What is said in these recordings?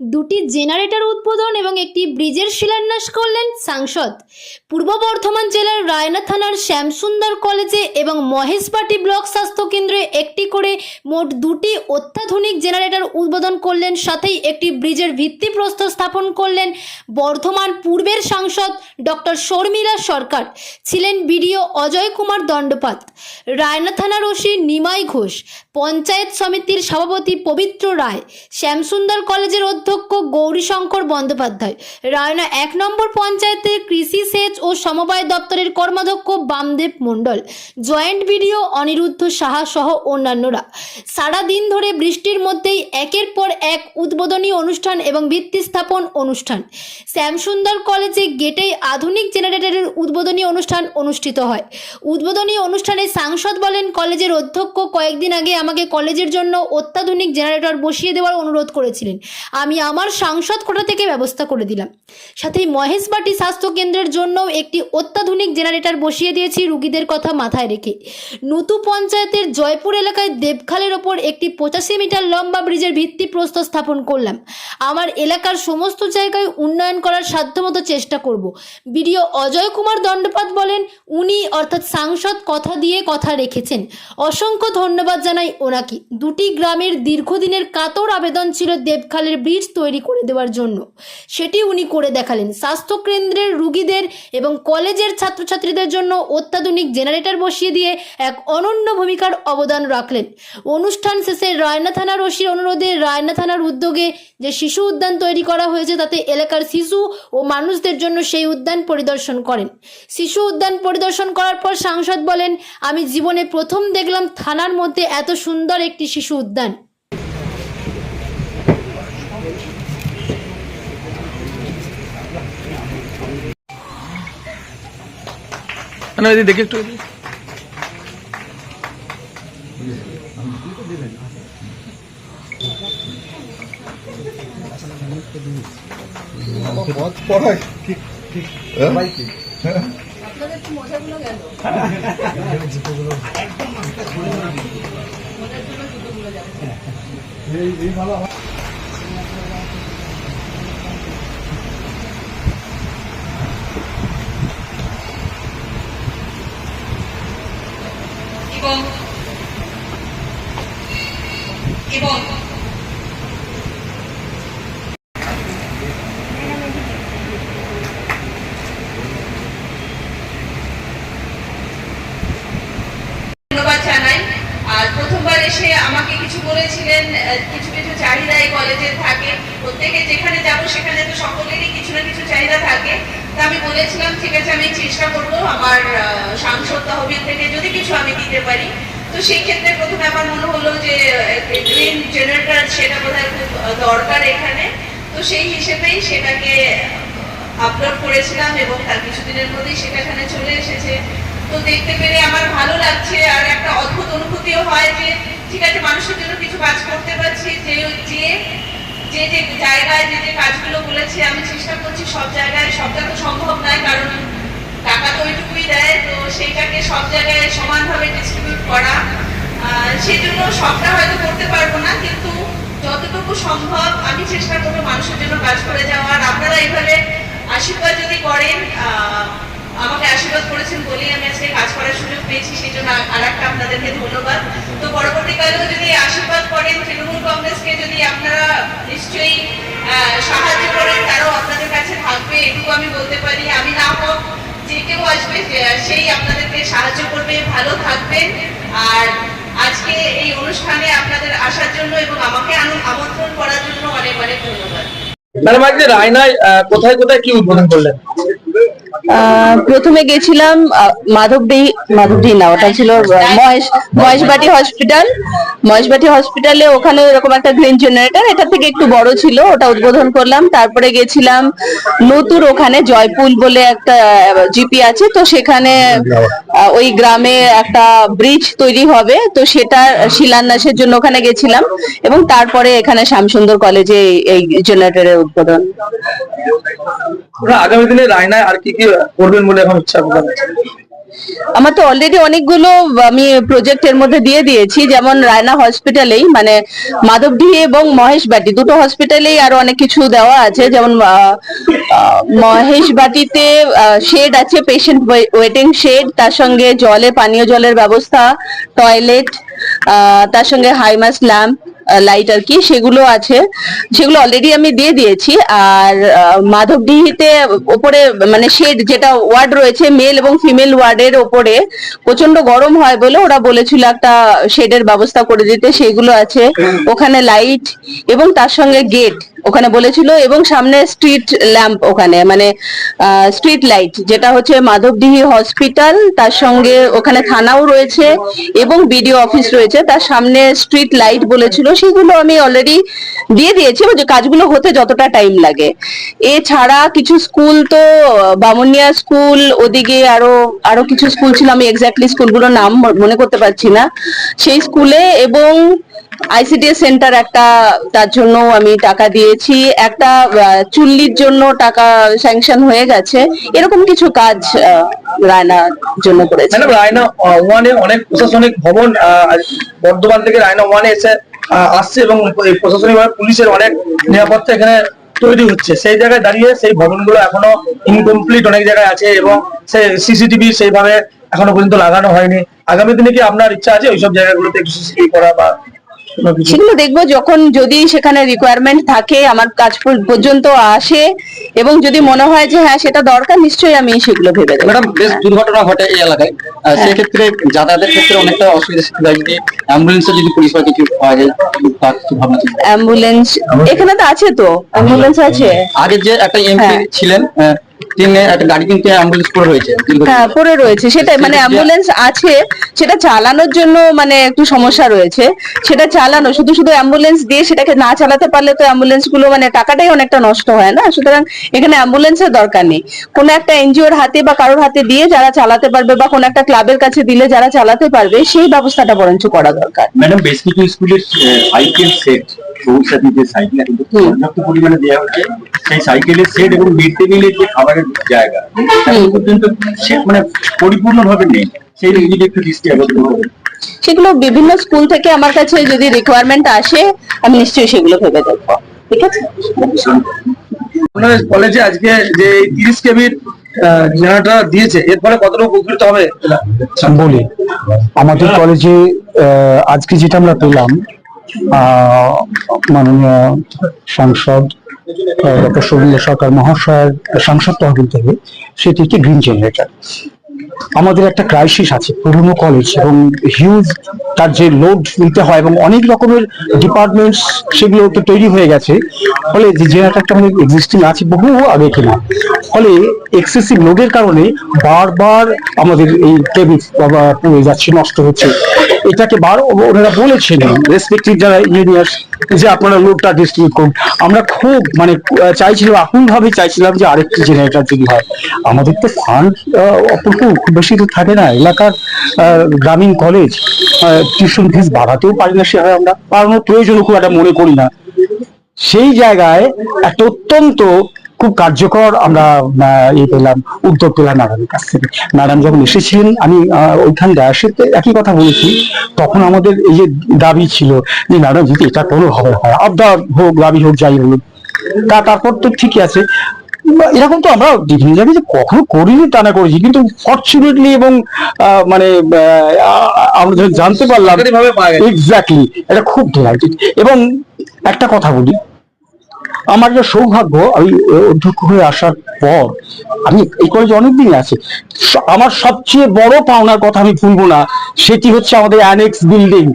দুটি জেনারেটর উদ্বোধন এবং একটি ব্রিজের শিলান্যাস করলেন সাংসদ। পূর্ব বর্ধমান জেলার রায়না থানার শ্যামসুন্দর কলেজে এবং মহেশপাটি ব্লক স্বাস্থ্য কেন্দ্রে একটি করে মোট দুটি অত্যাধুনিক জেনারেটর উদ্বোধন করলেন, সাথেই একটি ব্রিজের ভিত্তিপ্রস্তর স্থাপন করলেন বর্ধমান পূর্বের সাংসদ ডক্টর শর্মিলা সরকার, ছিলেন বিডিও অজয় কুমার দণ্ডপাত, রায়না থানার ওসি নিমাই ঘোষ, পঞ্চায়েত সমিতির সভাপতি পবিত্র রায়, শ্যামসুন্দর কলেজের অধ্যক্ষ গৌরীশঙ্কর বন্দ্যোপাধ্যায়। রায়না এক নম্বর পঞ্চায়েতের কৃষি সেচ ও সমবায় দপ্তরের কর্মাধ্যক্ষ বামদেব মণ্ডল। জয়েন্ট বিডিও অনিরুদ্ধ সাহা সহ অন্যান্যরা। সারা দিন ধরে বৃষ্টির মধ্যেই একের পর এক উদ্বোধনী অনুষ্ঠান এবং ভিত্তি স্থাপন অনুষ্ঠান। শ্যামসুন্দর কলেজে গেটেই আধুনিক জেনারেটরের উদ্বোধনী অনুষ্ঠান অনুষ্ঠিত হয়। উদ্বোধনী অনুষ্ঠানে সাংসদ বলেন, কলেজের অধ্যক্ষ কয়েকদিন আগে আমাকে কলেজের জন্য অত্যাধুনিক জেনারেটর বসিয়ে দেওয়ার অনুরোধ করেছিলেন। আমি আমার সাংসদ কোটা থেকে ব্যবস্থা করে দিলাম। সাথে মহেশবাটি স্বাস্থ্য কেন্দ্রের জন্যও একটি অত্যাধুনিক জেনারেটর বসিয়ে দিয়েছি রুগীদের কথা মাথায় রেখে। নতু পঞ্চায়েতের জয়পুর এলাকায় দেবখালের ওপর একটি পঁচাশি মিটার লম্বা ব্রিজের ভিত্তি প্রস্তর স্থাপন করলাম। আমার এলাকার সমস্ত জায়গায় উন্নয়ন করার সাধ্যমতো চেষ্টা করব। বিডিও অজয় কুমার দণ্ডপাত বলেন, উনি অর্থাৎ সাংসদ কথা দিয়ে কথা রেখেছেন। অসংখ্য ধন্যবাদ জানাই ওনাকে। দুটি গ্রামের দীর্ঘদিনের কাতর আবেদন ছিল দেবখালের ব্রিজ তৈরি করে দেওয়ার জন্য। সেটি উনি করে দেখালেন। স্বাস্থ্য কেন্দ্রের রুগীদের এবং কলেজের ছাত্রছাত্রীদের জন্য অত্যাধুনিক জেনারেটর বসিয়ে দিয়ে এক অনন্য ভূমিকার অবদান রাখলেন। অনুষ্ঠান শেষে রায়না থানার ওসির অনুরোধে রায়না থানার উদ্যোগে যে শিশু উদ্যান তৈরি করা হয়েছে, তাতে এলাকার শিশু ও মানুষদের জন্য সেই উদ্যান পরিদর্শন করেন। শিশু উদ্যান পরিদর্শন করার পর সাংসদ বলেন, আমি জীবনে প্রথম দেখলাম থানার মধ্যে এত সুন্দর একটি শিশু উদ্যান। না এদিকে দেখে একটু। এই এই ভালো এবং এসে আমাকে কিছু বলেছিলেন কিছু কিছু চাহিদা এই কলেজের থাকে। প্রত্যেকে যেখানে যাব সেখানে তো সকলেরই কিছু না কিছু চাহিদা থাকে। তা আমি বলেছিলাম, ঠিক আছে, আমি চেষ্টা করব আমার সাংসদ তহবিল থেকে যদি কিছু আমি দিতে পারি। তো সেই ক্ষেত্রে প্রথমে আমার মনে হলো যে গ্রিন জেনারেটর সেটা বোধহয় খুব দরকার এখানে। তো সেই হিসেবেই সেটাকে আপলোড করেছিলাম এবং তার কিছুদিনের মধ্যেই সেটা এখানে চলে এসেছে। তো দেখতে পেরে আমার ভালো লাগছে আর একটা অদ্ভুত অনুভূতিও হয় যে, ঠিক আছে, মানুষের জন্য কিছু কাজ করতে পারছি, যে যে যে যে জায়গায় যে যে কাজগুলো বলেছে, আমি চেষ্টা করছি সব জায়গায়, সবটা তো সম্ভব নয়, কারণ টাকা তো ওইটুকুই দেয়, তো সেইটাকে সব জায়গায় সমানভাবে করা। আহ, সেই জন্য সবটা হয়তো করতে পারব না কিন্তু যতটুকু সম্ভব আমি চেষ্টা করব মানুষের জন্য কাজ করে যাওয়ার। আপনারা এইভাবে আশীর্বাদ যদি করেন আমাকে আশীর্বাদ করেছেন বলেই আমি আজকে কাজ করার সুযোগ পেয়েছি সেই জন্য আর একটা আপনাদেরকে ধন্যবাদ। তো পরবর্তীকালেও যদি আশীর্বাদ করেন তৃণমূল কংগ্রেসকে যদি আপনারা নিশ্চয়ই সাহায্য করেন তারাও আপনাদের কাছে থাকবে এটুকু আমি বলতে পারি। আমি না হোক যে কেউ আসবে সেই আপনাদেরকে সাহায্য করবে, ভালো থাকবেন। আর আজকে এই অনুষ্ঠানে আপনাদের আসার জন্য এবং আমাকে আমন্ত্রণ করার জন্য অনেক অনেক ধন্যবাদ। ম্যাডাম, আজকে রায়নায় কোথায় কোথায় কি উদ্বোধন করলেন? প্রথমে গেছিলাম মাধবডি মাধবডি না, ওটা ছিল মহেশ, মহেশবাটি হসপিটাল। মহেশবাটি হসপিটালে ওখানে এরকম একটা গ্রিন জেনারেটর, এটা থেকে একটু বড় ছিল, ওটা উদ্বোধন করলাম। তারপরে গেছিলাম নতুর ওখানে জয়পুল বলে একটা জিপি আছে, তো সেখানে ওই গ্রামে একটা ব্রিজ তৈরি হবে, তো সেটা শিলান্যাসের জন্য ওখানে গেছিলাম। এবং তারপরে এখানে শ্যামসুন্দর কলেজে এই জেনারেটরের উদ্বোধন। আগামী দিনে রায়নায় আর কি কি করবেন বলে এখন ইচ্ছা প্রকাশ আমার তো অলরেডি অনেকগুলো, আমি প্রজেক্টের মধ্যে দিয়ে দিয়েছি, যেমন রায়না হসপিটালেই মানে মাধবডিহি এবং মহেশবাটি দুটো হসপিটালেই আরও অনেক কিছু দেওয়া আছে, যেমন মহেশবাটিতে শেড আছে পেশেন্ট ওয়েটিং শেড তার সঙ্গে জলে, পানীয় জলের ব্যবস্থা টয়লেট তার সঙ্গে হাইমাস ল্যাম্প লাইট আর কি, সেগুলো আছে। সেগুলো অলরেডি আমি দিয়ে দিয়েছি। আর মাধবডিহিতে ওপরে মানে শেড যেটা ওয়ার্ড রয়েছে মেল এবং ফিমেল ওয়ার্ডের ওপরে প্রচণ্ড গরম হয় বলে ওরা বলেছিল একটা শেডের ব্যবস্থা করে দিতে। সেগুলো আছে। ওখানে লাইট এবং তার সঙ্গে গেট ওখানে বলেছিল এবং সামনে স্ট্রিট ল্যাম্প ওখানে মানে স্ট্রিট লাইট যেটা হচ্ছে মাধবডিহি হসপিটাল তার সঙ্গে ওখানে থানাও রয়েছে এবং বিডিও অফিস রয়েছে। তার সামনে স্ট্রিট লাইট বলেছিল, সেগুলো আমি অলরেডি দিয়ে দিয়েছি, যে কাজগুলো হতে যতটা টাইম লাগে। এছাড়া কিছু স্কুল তো, বামুনিয়া স্কুল ওদিকে আরও আরও কিছু স্কুল ছিল, আমি এক্স্যাক্টলি স্কুলগুলোর নাম মনে করতে পারছি না। সেই স্কুলে এবং আইসিডিএস সেন্টার একটা, তার জন্য আমি টাকা দিয়েছি একটা চুল্লির জন্য টাকা স্যাংশন হয়ে গেছে। এরকম কিছু কাজ আহ, রায়নার জন্য করেছি। ম্যাডাম রায়না ওয়ানে অনেক প্রশাসনিক ভবন বর্ধমান থেকে রায়না ওয়ানে এসে আসছে এবং প্রশাসনিক ভাবে পুলিশের অনেক নিরাপত্তা এখানে তৈরি হচ্ছে। সেই জায়গায় দাঁড়িয়ে সেই ভবনগুলো এখনও ইনকমপ্লিট অনেক জায়গায় আছে এবং সেই সিসিটিভি সেইভাবে এখনও পর্যন্ত লাগানো হয়নি। আগামী দিনে কি আপনার ইচ্ছা আছে ওইসব জায়গাগুলোতে একটু সিসিটিভি করা বা সেগুলো দেখব যখন যদি সেখানে রিকোয়ারমেন্ট থাকে আমার কাজ পর্যন্ত আসে। এবং যদি মনে হয় যে হ্যাঁ সেটা দরকার নিশ্চয়ই আমি সেগুলো ভেবে দেবো ম্যাডাম বেশ দুর্ঘটনা ঘটে এই এলাকায়। সেক্ষেত্রে যাতায়াতের ক্ষেত্রে অনেকটা অসুবিধা সৃষ্টি হয়। যদি অ্যাম্বুলেন্সে যদি পরিষেবা কিছু পাওয়া যায় তার কিছু ভাবনা অ্যাম্বুলেন্স এখানে তো আছে তো? অ্যাম্বুলেন্স আছে? আগে যে একটা এমপি হ্যাঁ। ছিলেন তিনি একটা গাড়ি কিনতে অ্যাম্বুলেন্স করে রয়েছে। হ্যাঁ পড়ে রয়েছে সেটাই মানে সেটা- অ্যাম্বুলেন্স আছে সেটা চালানোর জন্য মানে একটু সমস্যা রয়েছে। সেটা চালানো শুধু শুধু অ্যাম্বুলেন্স দিয়ে সেটাকে না চালাতে পারলে তো অ্যাম্বুলেন্সগুলো মানে টাকাটাই অনেকটা নষ্ট হয় না? সুতরাং এখানে অ্যাম্বুলেন্সের দরকার নেই। কোনো একটা এনজিওর হাতে বা কারোর হাতে দিয়ে যারা চালাতে পারবে বা কোনো একটা ক্লাবের কাছে দিলে যারা চালাতে পারবে সেই ব্যবস্থাটা বরঞ্চ করা দরকার। ম্যাডাম বেশ কিছু স্কুলের সাইকেল সেট সবুজ সাইকেল কিন্তু পরিমাণে দেওয়া হচ্ছে। সেই সাইকেলের সেট এবং মিড ডে মিলের যে খাবারের জায়গা পর্যন্ত সে মানে পরিপূর্ণভাবে নেই। সেই দিকে একটু দৃষ্টি আকর্ষণ করবেন সেগুলো বিভিন্ন স্কুল থেকে আমার কাছে যদি রিকোয়ারমেন্ট আসে আমি নিশ্চয়ই সেগুলো ভেবে দেখব। ঠিক আছে? কলেজে আজকে যে তিরিশ কেবির জেনারেটর দিয়েছে এর ফলে কতটা উপকৃত হবে? বলি আমাদের কলেজে আহ, আজকে যেটা আমরা পেলাম আহ, মাননীয় সাংসদ ডক্টর সরকার মহাশয়ের সাংসদ তহবিল থেকে, সেটি গ্রিন জেনারেটর আমাদের একটা ক্রাইসিস আছে, পুরনো কলেজ এবং হিউজ তার যে লোড নিতে হয় এবং অনেক রকমের ডিপার্টমেন্টস সেগুলো তো তৈরি হয়ে গেছে, ফলে যে জেনারেটরটা আমাদের এক্সিস্টিং আছে বহু আগে কিনা। ফলে এক্সেসিভ লোডের কারণে বারবার আমাদের এই টেবিল পড়ে যাচ্ছে, নষ্ট হচ্ছে। এটাকে বার, ওনারা বলেছেন রেসপেক্টিভ যারা ইঞ্জিনিয়ার্স যে আপনারা লোডটা ডিস্ট্রিবিউট করুন। আমরা খুব মানে চাইছিলাম ভাবে চাইছিলাম যে আরেকটি জেনারেটর যদি হয়। আমাদের তো ফান্ড অপরকম খুব বেশি তো থাকে না। এলাকার গ্রামীণ কলেজ টিউশন ফিস বাড়াতেও পারি না সেভাবে আমরা। বাড়ানোর প্রয়োজন খুব একটা মনে করি না। সেই জায়গায় একটা অত্যন্ত খুব কার্যকর আমরা ইয়ে পেলাম উদ্যোগ পেলাম ম্যাডামের কাছ থেকে। ম্যাডাম যখন এসেছিলেন আমি ওইখান ডায়াসেতে একই কথা বলেছি তখন আমাদের এই যে দাবি ছিল যে ম্যাডাম যদি এটা কোনো হবে হয় আবদার হোক দাবি হোক যাই হোক তা তারপর তো ঠিকই আছে। এরকম তো আমরা বিভিন্ন জায়গায় যে কখনো করিনি তা না করেছি কিন্তু ফর্চুনেটলি এবং মানে আমরা যখন জানতে পারলাম এক্স্যাক্টলি এটা খুব ডিলাইটেড এবং একটা কথা বলি আমার যে সৌভাগ্য, আমি অধ্যক্ষ হয়ে আসার পর, আমি এই কলেজে অনেকদিনই আছি। আমার সবচেয়ে বড় পাওনার কথা আমি ভুলবো না, সেটি হচ্ছে আমাদের অ্যানেক্স বিল্ডিং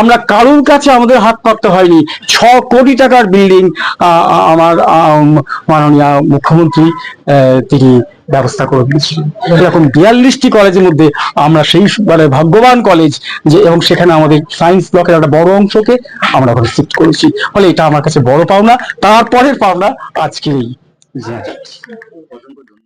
আমরা কারুর কাছে আমাদের হাত পাততে হয়নি। ছ কোটি টাকার বিল্ডিং আমার মাননীয় মুখ্যমন্ত্রী তিনি ব্যবস্থা করে দিয়েছি এরকম বিয়াল্লিশটি কলেজের মধ্যে আমরা সেই মানে ভাগ্যবান কলেজ যে, এবং সেখানে আমাদের সায়েন্স ব্লকের একটা বড় অংশকে আমরা ওখানে শিফট করেছি। ফলে এটা আমার কাছে বড় পাওনা, তারপরের পাওনা আজকে এই। যে